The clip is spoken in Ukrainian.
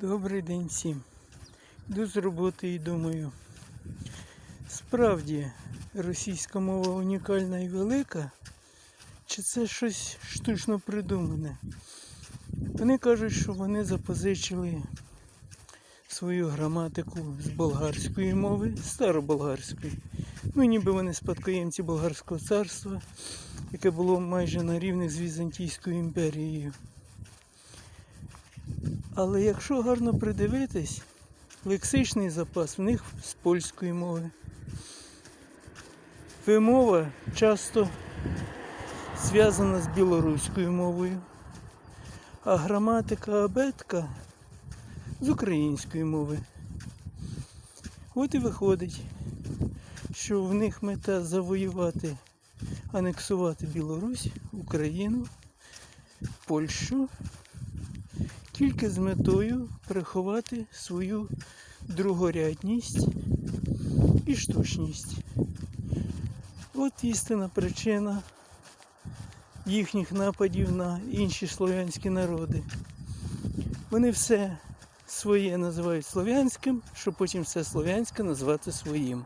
Добрий день всім. Йду з роботи і думаю, справді російська мова унікальна і велика, чи це щось штучно придумане? Вони кажуть, що вони запозичили свою граматику з болгарської мови, староболгарської. Ну, ніби вони спадкоємці болгарського царства, яке було майже на рівних з Візантійською імперією. Але якщо гарно придивитись, лексичний запас в них з польської мови. Вимова часто зв'язана з білоруською мовою, а граматика абетка з української мови. От і виходить, що в них мета завоювати, анексувати Білорусь, Україну, Польщу тільки з метою приховати свою другорядність і штучність. От істинна причина їхніх нападів на інші слов'янські народи. Вони все своє називають слов'янським, щоб потім все слов'янське назвати своїм.